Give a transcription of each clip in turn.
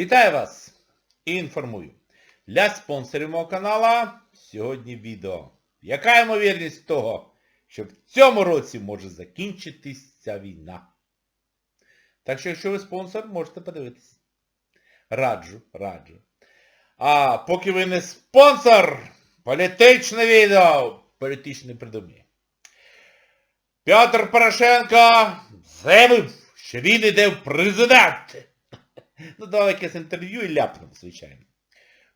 Вітаю вас і інформую. Для спонсорів мого канала сьогодні відео. Яка ймовірність того, що в цьому році може закінчитись ця війна? Так що, якщо ви спонсор, можете подивитися. Раджу, раджу. А поки ви не спонсор, політичне відео, політичне придумі. Петр Порошенко заявив, що він іде в президенти. Ну, дав якесь інтерв'ю і ляпнув, звичайно.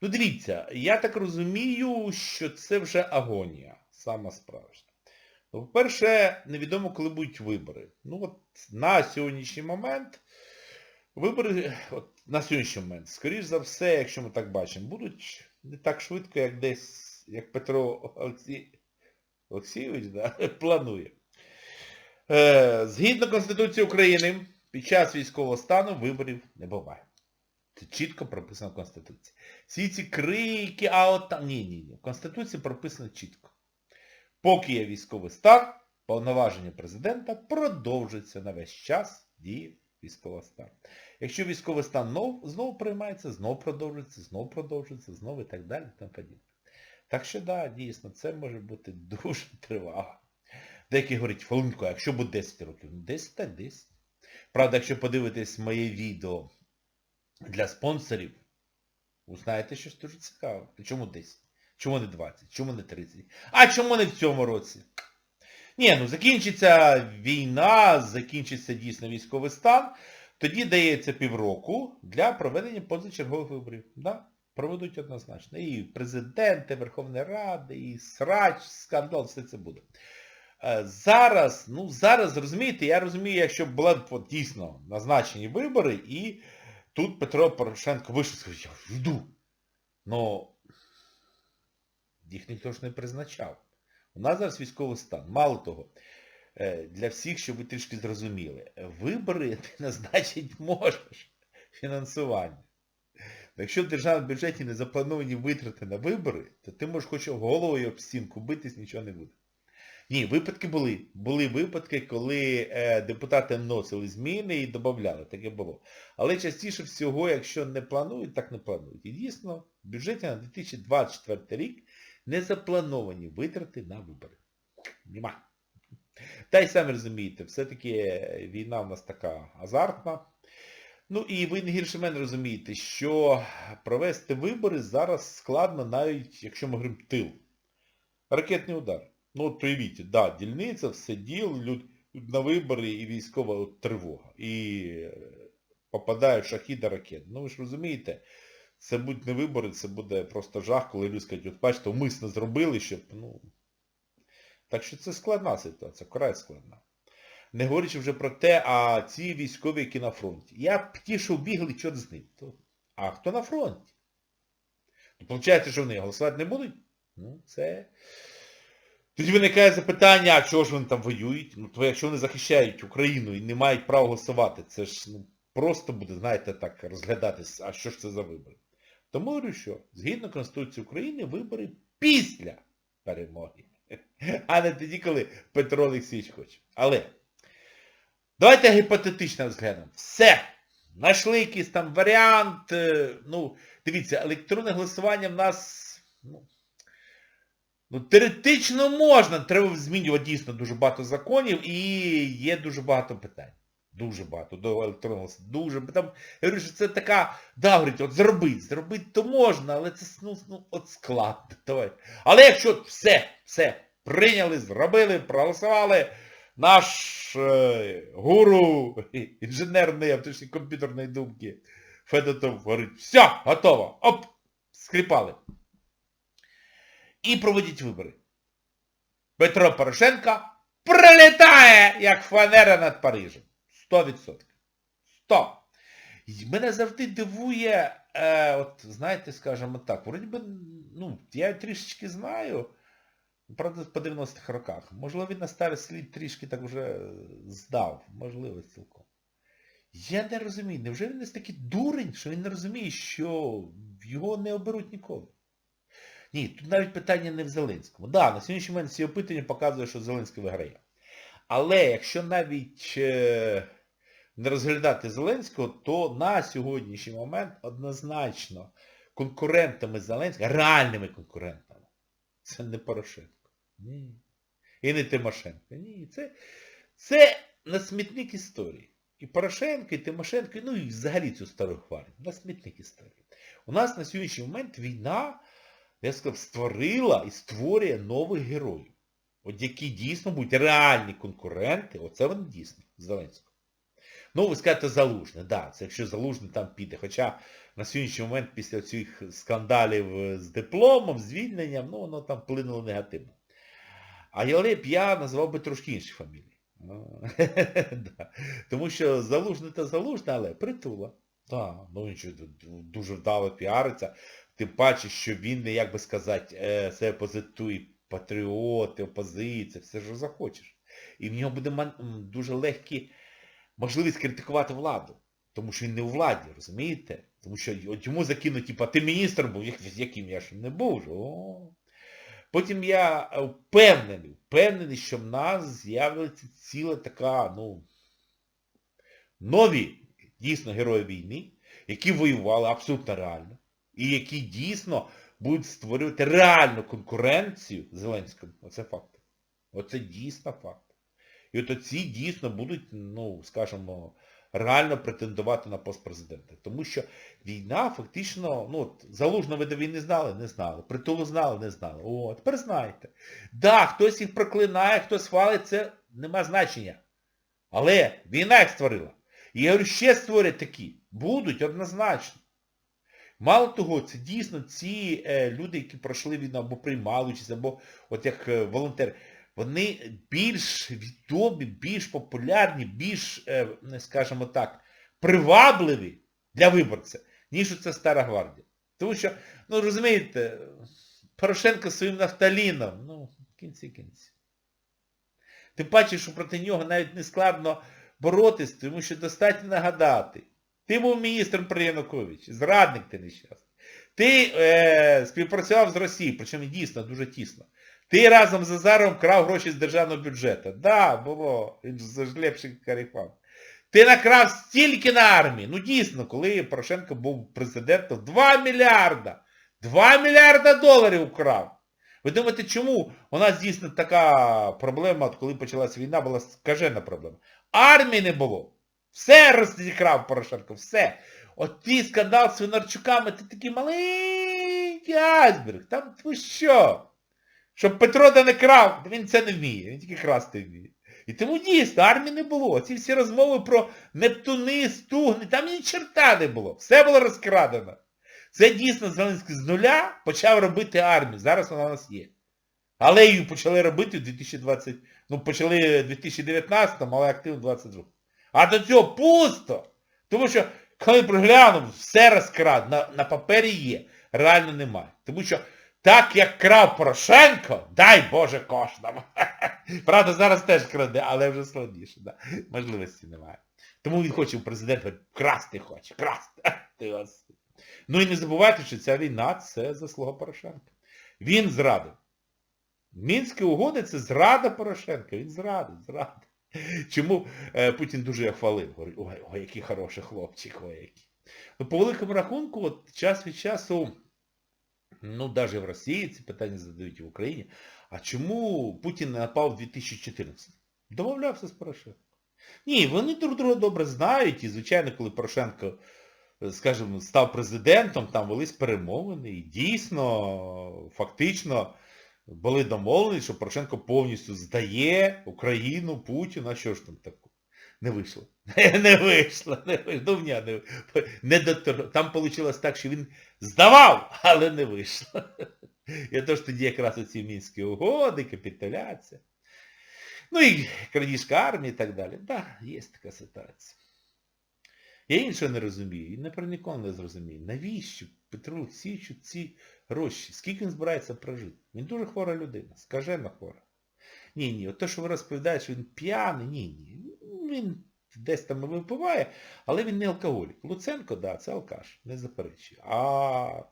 Ну, дивіться, я так розумію, що це вже агонія, сама справжня. Ну, По-перше, невідомо, коли будуть вибори. Ну, от на сьогоднішній момент, вибори, от на сьогоднішній момент, скоріш за все, якщо ми так бачимо, будуть не так швидко, як десь, як Петро Олексій... Олексійович да, планує. Е, згідно Конституції України, під час військового стану виборів не буває. Це чітко прописано в Конституції. Всі ці крики, а от там... Ні, ні, ні. В Конституції прописано чітко. Поки є військовий стан, повноваження президента продовжується на весь час дії військового стану. Якщо військовий стан нов, знову приймається, знову продовжується, знову продовжується, знову і так далі, тому подібне. Так що, да, дійсно, це може бути дуже тривало. Деякі говорять, хвилинку, а якщо буде 10 років? Ну 10 так 10. Правда, якщо подивитись моє відео для спонсорів, ви знаєте, що дуже цікаво. Чому 10? Чому не 20? Чому не 30? А чому не в цьому році? Ні, ну закінчиться війна, закінчиться дійсно військовий стан, тоді дається півроку для проведення позачергових виборів. Да? Проведуть однозначно. І президенти, Верховної Ради, і срач, скандал, все це буде. Е, Зараз, ну зараз, розумієте, я розумію, якщо були б дійсно назначені вибори, і тут Петро Порошенко вийшов і сказав, я йду. Ну, їх ніхто ж не призначав. У нас зараз військовий стан. Мало того, е, для всіх, щоб ви трішки зрозуміли, вибори ти назначити можеш. Фінансування. Якщо в державному бюджеті не заплановані витрати на вибори, то ти можеш хоч головою об стінку битись, нічого не буде. Ні, випадки були. Були випадки, коли е, депутати вносили зміни і додавали. Таке було. Але частіше всього, якщо не планують, так не планують. І дійсно, в бюджеті на 2024 рік не заплановані витрати на вибори. Нема. Та й самі розумієте, все-таки війна в нас така азартна. Ну і ви не гірше мене розумієте, що провести вибори зараз складно навіть, якщо ми говоримо тил. Ракетний удар. Ну от уявіть, да, дільниця, все діло, люд, на вибори і військова от, тривога. І е, попадають шахіди ракет. Ну ви ж розумієте, це будуть не вибори, це буде просто жах, коли люди скажуть, от бачите, умисно зробили, щоб, ну... Так що це складна ситуація, вкрай складна. Не говорячи вже про те, а ці військові, які на фронті. Я б ті, що бігли, чорт з ним. А хто на фронті? То виходить, що вони голосувати не будуть? Ну, це... Тоді виникає запитання, а чого ж вони там воюють? Ну, то якщо вони захищають Україну і не мають права голосувати, це ж ну, просто буде, знаєте, так розглядатись, а що ж це за вибори? Тому говорю, що згідно Конституції України вибори після перемоги. А не тоді, коли Петро Олексійович хоче. Але давайте гіпотетично розглянемо. Все. Знайшли якийсь там варіант. е, Ну, дивіться, електронне голосування в нас... ну, Ну, теоретично можна, треба змінювати дійсно дуже багато законів і є дуже багато питань. Дуже багато до електронного. Дуже. Там, я говорю, що це така, да, говорить, от зробити, зробити то можна, але це ну, ну, от складно. Давай. Але якщо все, все, прийняли, зробили, проголосували, наш е, гуру інженерної, а точніше комп'ютерної думки, Федотов говорить, все, готово, оп, скріпали і проводять вибори. Петро Порошенко прилітає, як фанера над Парижем. 100%. 100. І мене завжди дивує, е, от, знаєте, скажімо так, вроді би, ну, я трішечки знаю, правда, по 90-х роках. Можливо, він на старий слід трішки так вже здав. Можливо, цілком. Я не розумію, невже він не такий дурень, що він не розуміє, що його не оберуть ніколи? Ні, тут навіть питання не в Зеленському. Да, на сьогоднішній момент всі опитання показують, що Зеленський виграє. Але якщо навіть е, не розглядати Зеленського, то на сьогоднішній момент однозначно конкурентами Зеленського, реальними конкурентами, це не Порошенко. Ні. І не Тимошенко. Ні. Це, це на смітник історії. І Порошенко, і Тимошенко, ну і взагалі цю стару хвалю. На смітник історії. У нас на сьогоднішній момент війна, я сказав, створила і створює нових героїв. От які дійсно будуть реальні конкуренти, оце вони дійсно, Зеленського. Ну, ви скажете Залужне, да, це якщо Залужний там піде. Хоча на сьогоднішній момент після цих скандалів з дипломом, звільненням, ну воно там вплинуло негативно. А але б я назвав би трошки інші фамілії. Ну. Тому що Залужний та Залужний, але притула. Так, ну він дуже вдало піариться. Тим паче, що він, не, як би сказати, е, себе позитує патріоти, опозиція, все що захочеш. І в нього буде дуже легкі можливість критикувати владу. Тому що він не у владі, розумієте? Тому що от йому закинуть, типа, ти міністр був, яким я ж не був. О. Потім я е, впевнений, впевнений, що в нас з'явиться ціла така, ну, нові, дійсно, герої війни, які воювали абсолютно реально, і які дійсно будуть створювати реальну конкуренцію Зеленському. Оце факт. Оце дійсно факт. І от оці дійсно будуть, ну, скажімо, реально претендувати на пост президента. Тому що війна фактично, ну, от, Залужного ви до війни знали? Не знали. Притулу знали? Не знали. О, тепер знаєте. Да, хтось їх проклинає, хтось хвалить, це нема значення. Але війна їх створила. І я говорю, ще створять такі. Будуть однозначно. Мало того, це дійсно ці е, люди, які пройшли війну, або приймали участь, або от як е, волонтери, вони більш відомі, більш популярні, більш, е, скажімо так, привабливі для виборця, ніж оця стара гвардія. Тому що, ну розумієте, Порошенко своїм нафталіном, ну, кінці кінці. Тим паче, що проти нього навіть не складно боротись, тому що достатньо нагадати. Ти був міністром при Януковичі, зрадник ти нещасний. Ти е, співпрацював з Росією, причому дійсно дуже тісно. Ти разом з Азаровим крав гроші з державного бюджету. Да, було. Він ж зажлепший каріфан. Ти накрав стільки на армії. Ну дійсно, коли Порошенко був президентом, 2 мільярда. 2 мільярда доларів украв. Ви думаєте, чому у нас дійсно така проблема, от коли почалась війна, була скажена проблема. Армії не було. Все розікрав Порошенко, все. От твій скандал з Свинарчуками, ти такий маленький айсберг. Там ви що? Щоб Петро да не крав, він це не вміє, він тільки красти вміє. І тому дійсно, армії не було. Ці всі розмови про Нептуни, Стугни, там ні черта не було. Все було розкрадено. Це дійсно Зеленський з нуля почав робити армію. Зараз вона у нас є. Але її почали робити в 2020, ну почали в 2019, але активно в 2022. А до цього пусто. Тому що, коли приглянув, все розкрад, на, на папері є, реально немає. Тому що так, як крав Порошенко, дай Боже кожному. Правда, зараз теж краде, але вже складніше. Да. Можливості немає. Тому він хоче у президента красти хоче, красти. Ну і не забувайте, що ця війна це заслуга Порошенка. Він зрадив. Мінські угоди це зрада Порошенка. Він зрадив, зрадив. Чому е, Путін дуже його хвалив? Говорить, ой, ой, який хороший хлопчик, ой, який. Ну, по великому рахунку, от час від часу, ну, навіть в Росії ці питання задають і в Україні. А чому Путін не напав в 2014? Домовлявся з Порошенком. Ні, вони друг друга добре знають, і, звичайно, коли Порошенко, е, скажімо, став президентом, там велись перемовини, і дійсно, фактично, були домовлені, що Порошенко повністю здає Україну, Путіна, а що ж там такого? Не вийшло. Не вийшло, не вийшло. Ну, в нього не, не дотор... Там вийшло так, що він здавав, але не вийшло. І то ж тоді якраз оці мінські угоди, капітуляція. Ну і крадіжка армії і так далі. Так, да, є така ситуація. Я іншого не розумію, і не про нікого не зрозумію. Навіщо Петру Олексійовичу ці гроші? Скільки він збирається прожити? Він дуже хвора людина, скажена хвора. Ні, ні, от те, що ви розповідаєте, що він п'яний, ні, ні. Він десь там випиває, але він не алкоголік. Луценко, да, це алкаш, не заперечує. А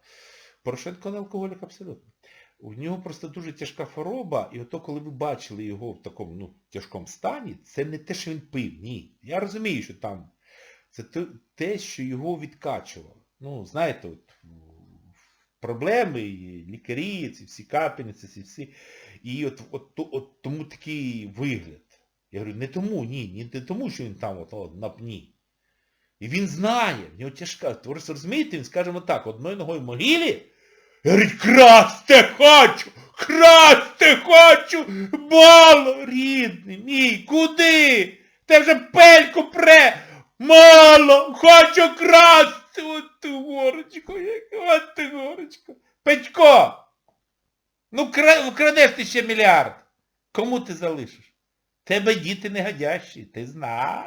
Порошенко не алкоголік абсолютно. У нього просто дуже тяжка хвороба, і ото коли ви бачили його в такому ну, тяжкому стані, це не те, що він пив, ні. Я розумію, що там це те, що його відкачувало. Ну, знаєте, от проблеми, і лікарі, ці всі капельниці, ці всі. І от, от, от тому такий вигляд. Я говорю, не тому, ні, ні, не тому, що він там от, от, на пні. І він знає, в нього тяжка. Ви розумієте, він, скажімо так, одною ногою в могилі, говорить, красти хочу! Красти хочу! Мало, рідний мій, куди? Те вже пельку пре! Мало! Хочу красти! От ти горочко, як, от ти горочко. Петько! Ну кра... вкрадеш ти ще мільярд. Кому ти залишиш? Тебе діти негодящі, ти знаєш.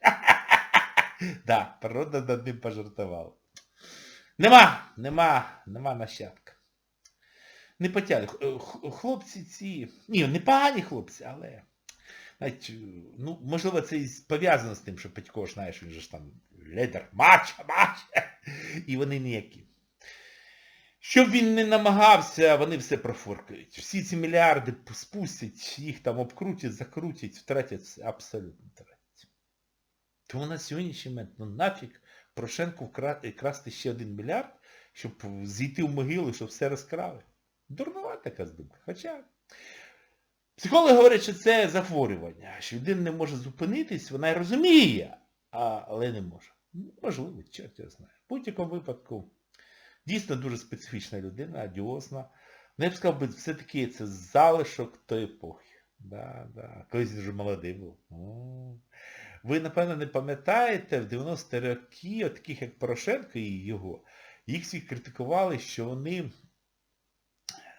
Да, природа над ним пожартувала. Нема, нема, нема нащадка. Не потягли. Хлопці ці. Ні, не погані хлопці, але. Знаєте, ну, можливо, це і пов'язано з тим, що Петько, знаєш, він же ж там лідер, мача, мача. І вони ніякі. Щоб він не намагався, вони все профоркають. Всі ці мільярди спустять, їх там обкрутять, закрутять, втратять абсолютно втратять. Тому на сьогоднішній момент, ну нафіг Порошенку красти ще один мільярд, щоб зійти в могилу, щоб все розкрали. Дурнувата така думка. Хоча психологи говорять, що це захворювання, що людина не може зупинитись, вона розуміє, але не може. Можливо, чорт його знає. В будь-якому випадку дійсно дуже специфічна людина, адіозна. Ну, я б сказав, все-таки це залишок тої епохи. Да, да. Колись вже молодий був. Ви, напевно, не пам'ятаєте, в 90-ті роки, от таких як Порошенко і його, їх всіх критикували, що вони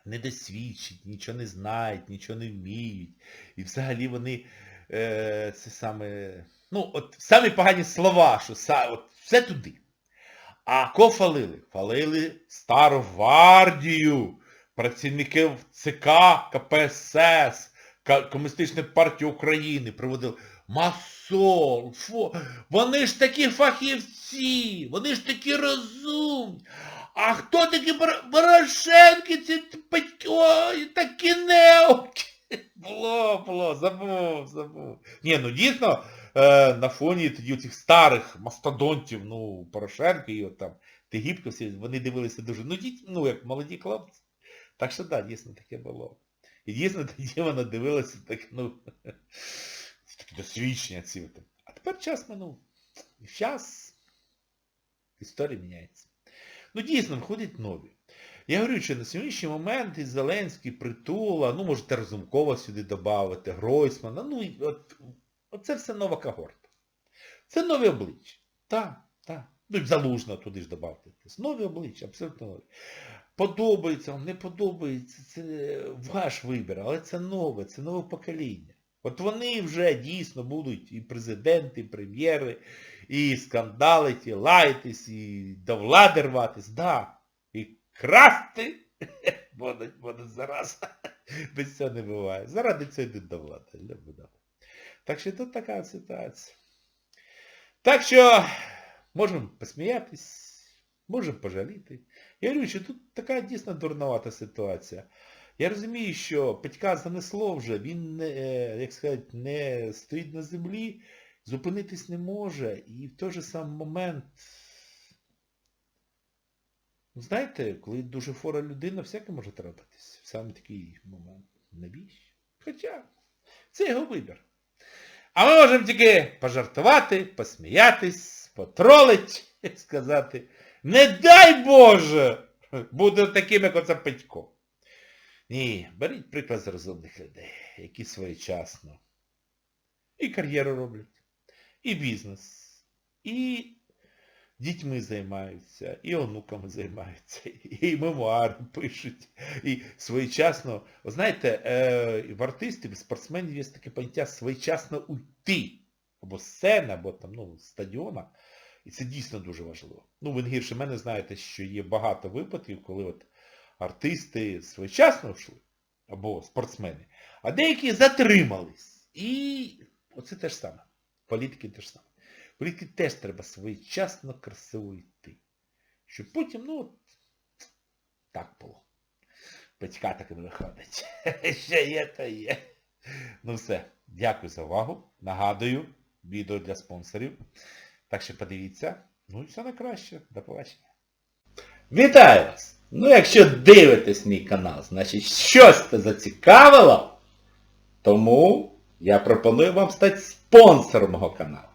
недосвідчені, нічого не знають, нічого не вміють. І взагалі вони е, це саме, ну, от самі погані слова, що са, от, все туди. А кого фалили? Фалили стару гвардію, працівників ЦК, КПСС, Комуністичної партії України приводили. Масол, фу, вони ж такі фахівці, вони ж такі розумні. А хто такі Бор- Порошенки, ці ой, такі неуки. Було, було, забув, забув. Ні, ну дійсно, е, на фоні тоді цих старих мастодонтів, ну, Порошенка і от там Тигіпковці, вони дивилися дуже, ну, діть, ну, як молоді хлопці. Так що так, да, дійсно таке було. І дійсно тоді вона дивилася так, ну, такі досвідчення ці. А тепер час минув. І час історія міняється. Ну дійсно, входять нові. Я говорю, що на сьогоднішній момент і Зеленський, Притула, ну можете Разумкова сюди додати, Гройсмана, ну от, от це все нова когорта. Це нові обличчя. Так, так. Ну і Залужна туди ж додати. Нові обличчя, абсолютно нові. Подобається вам, не подобається, це ваш вибір, але це нове, це нове покоління. От вони вже дійсно будуть і президенти, і прем'єри, і скандалити, і лаятись, і до влади рватись, да. І красти будуть, будуть зараз. Без цього не буває. Заради цього йдуть до влади. Так що тут така ситуація. Так що можемо посміятись, можемо пожаліти. Я говорю, що тут така дійсно дурновата ситуація. Я розумію, що Петька занесло вже, він, е, як сказати, не стоїть на землі, зупинитись не може. І в той же самий момент, ну, знаєте, коли дуже фора людина, всяке може трапитись. Саме такий момент. Навіщо? Хоча, це його вибір. А ми можемо тільки пожартувати, посміятись, потролить, як сказати. Не дай Боже! Буде таким, як оце Петько. Ні, беріть приклад з розумних людей, які своєчасно і кар'єру роблять, і бізнес, і дітьми займаються, і онуками займаються, і мемуари пишуть, і своєчасно, ви знаєте, е, в артистів, в спортсменів є таке поняття своєчасно уйти. Або з сцени, або там, ну, стадіона. І це дійсно дуже важливо. Ну, ви гірше мене знаєте, що є багато випадків, коли от артисти своєчасно йшли, або спортсмени, а деякі затримались. І оце те ж саме. Політики те ж саме. Політики теж треба своєчасно красиво йти. Щоб потім, ну, так було. Петька так не виходить. Ще є, то є. Ну все. Дякую за увагу. Нагадую, відео для спонсорів. Так що подивіться. Ну і все на краще. До побачення. Вітаю вас! Ну якщо дивитесь мій канал, значить щось це зацікавило. Тому я пропоную вам стати спонсором мого каналу.